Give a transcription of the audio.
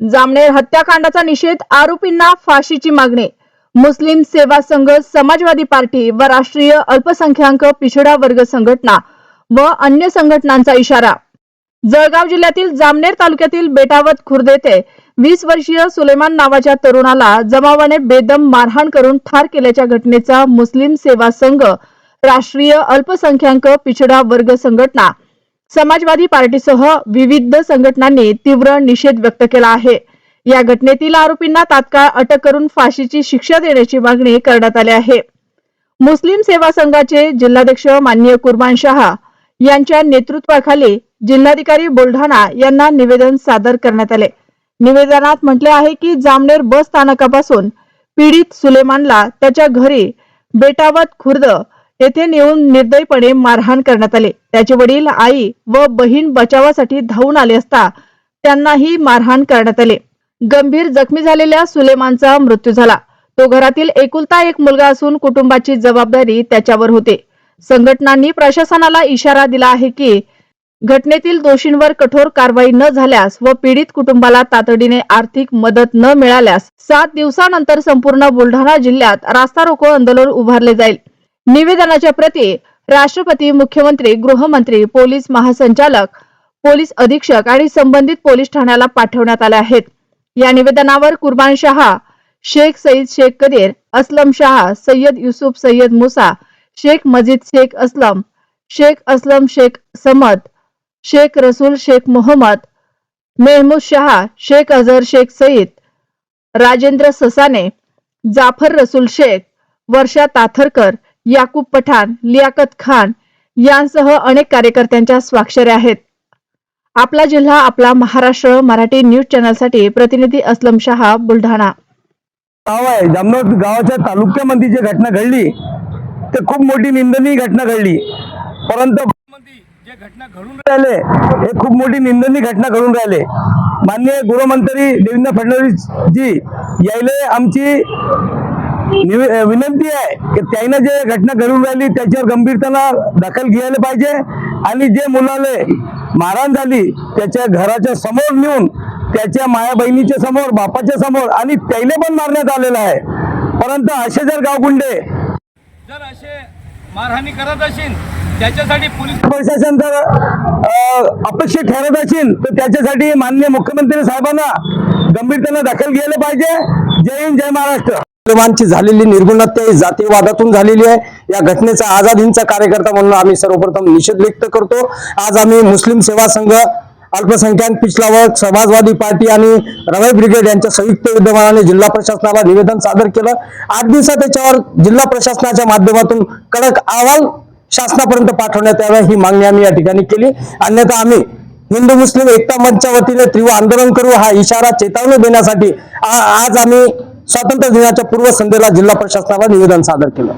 जामनेर हत्याकांडाचा निषेध आरोपींना फाशीची मागणी. मुस्लिम सेवा संघ समाजवादी पार्टी व राष्ट्रीय अल्पसंख्याक पिछडा वर्ग संघटना व अन्य संघटनांचा इशारा. जळगाव जिल्ह्यातील जामनेर तालुक्यातील बेटावत खुर्द येथे वीस वर्षीय सुलेमान नावाच्या तरुणाला जमावाने बेदम मारहाण करून ठार केल्याच्या घटनेचा मुस्लिम सेवा संघ राष्ट्रीय अल्पसंख्याक पिछडा वर्ग संघटना समाजवादी पार्टीसह विविध संघटनांनी तीव्र निषेध व्यक्त केला आहे. या घटनेतील आरोपींना तात्काळ अटक करून फाशीची शिक्षा देण्याची मागणी करण्यात आली आहे. मुस्लिम सेवा संघाचे जिल्हाध्यक्ष माननीय कुर्बान शहा यांच्या नेतृत्वाखाली जिल्हाधिकारी बुलढाणा यांना निवेदन सादर करण्यात आले. निवेदनात म्हटले आहे की जामनेर बस स्थानकापासून पीडित सुलेमानला त्याच्या घरी बेटावत खुर्द तेथे नेऊन निर्दयीपणे मारहाण करण्यात आले. त्याचे वडील आई व बहीण बचावासाठी धावून आले असता त्यांनाही मारहाण करण्यात आले. गंभीर जखमी झालेल्या सुलेमानचा मृत्यू झाला. तो घरातील एकुलता एक मुलगा असून कुटुंबाची जबाबदारी त्याच्यावर होते. संघटनांनी प्रशासनाला इशारा दिला आहे की घटनेतील दोषींवर कठोर कारवाई न झाल्यास व पीडित कुटुंबाला तातडीने आर्थिक मदत न मिळाल्यास सात दिवसानंतर संपूर्ण बुलढाणा जिल्ह्यात रास्ता रोको आंदोलन उभारले जाईल. निवेदनाच्या प्रती राष्ट्रपती मुख्यमंत्री गृहमंत्री पोलीस महासंचालक पोलीस अधीक्षक आणि संबंधित पोलीस ठाण्याला पाठवण्यात आले आहेत. या निवेदनावर कुर्बान शहा शेख सईद शेख कदीर असलम शहा सय्यद युसुफ सय्यद मुसा शेख मजीद शेख असलम शेख असलम शेख समद शेख रसूल शेख मोहम्मद मेहमूद शहा शेख अझहर शेख सईद राजेंद्र ससाने जाफर रसूल शेख वर्षा ताथरकर याकूब पठाण लियाकत खान यांसह अनेक कार्यकर्त्यांच्या स्वाक्षऱ्या आहेत. आपला जिल्हा आपला महाराष्ट्र मराठी न्यूज चॅनलसाठी प्रतिनिधी असलम शहा बुलढाणा. गाव आहे. जामनगर गावाच्या तालुक्यामध्ये जी घटना घडली ते खूप मोठी निंदनीय घटना घडली. परंतु जे घटना घडून राहिले हे खूप मोठी निंदनीय घटना घडून राहिले. माननीय गृहमंत्री देवेंद्र फडणवीस जी यायले आमची विनंती आहे की त्यानं जे घटना घडून राहिली त्याच्यावर गंभीरतेनं दखल घ्यायला पाहिजे. आणि जे मुलाले मारहाण झाली त्याच्या घराच्या समोर नेऊन त्याच्या माया बहिणीच्या समोर बापाच्या समोर आणि त्याला पण मारण्यात आलेलं आहे. परंतु असे जर गावगुंडे जर असे मारहाणी करत असेल त्याच्यासाठी पोलीस प्रशासन जर अपेक्षित ठरत असेल तर त्याच्यासाठी माननीय मुख्यमंत्री साहेबांना गंभीरतेनं दखल घ्यायला पाहिजे. जय हिंद जय महाराष्ट्र. मुसलमानची झालेली निर्गुणत्या ही जातीयवादातून झालेली आहे. या घटनेचा आझाद हिंदचा कार्यकर्ता म्हणून आम्ही सर्वप्रथम निषेध व्यक्त करतो. आज आम्ही मुस्लिम सेवा संघ अल्पसंख्याक पिछला वर्ग समाजवादी पार्टी आणि रवाई ब्रिगेड यांच्या संयुक्त विद्यमानाने जिल्हा प्रशासनाला निवेदन सादर केलं. आठ दिवसात त्याच्यावर जिल्हा प्रशासनाच्या माध्यमातून कडक अहवाल शासनापर्यंत पाठवण्यात यावा ही मागणी आम्ही या ठिकाणी केली. अन्यथा आम्ही हिंदू मुस्लिम एकता मंचच्या वतीने तीव्र आंदोलन करू हा इशारा चेतावणी देण्यासाठी आज आम्ही स्वातंत्र्य दिनाच्या पूर्वसंध्येला जिल्हा प्रशासनाला निवेदन सादर केलं.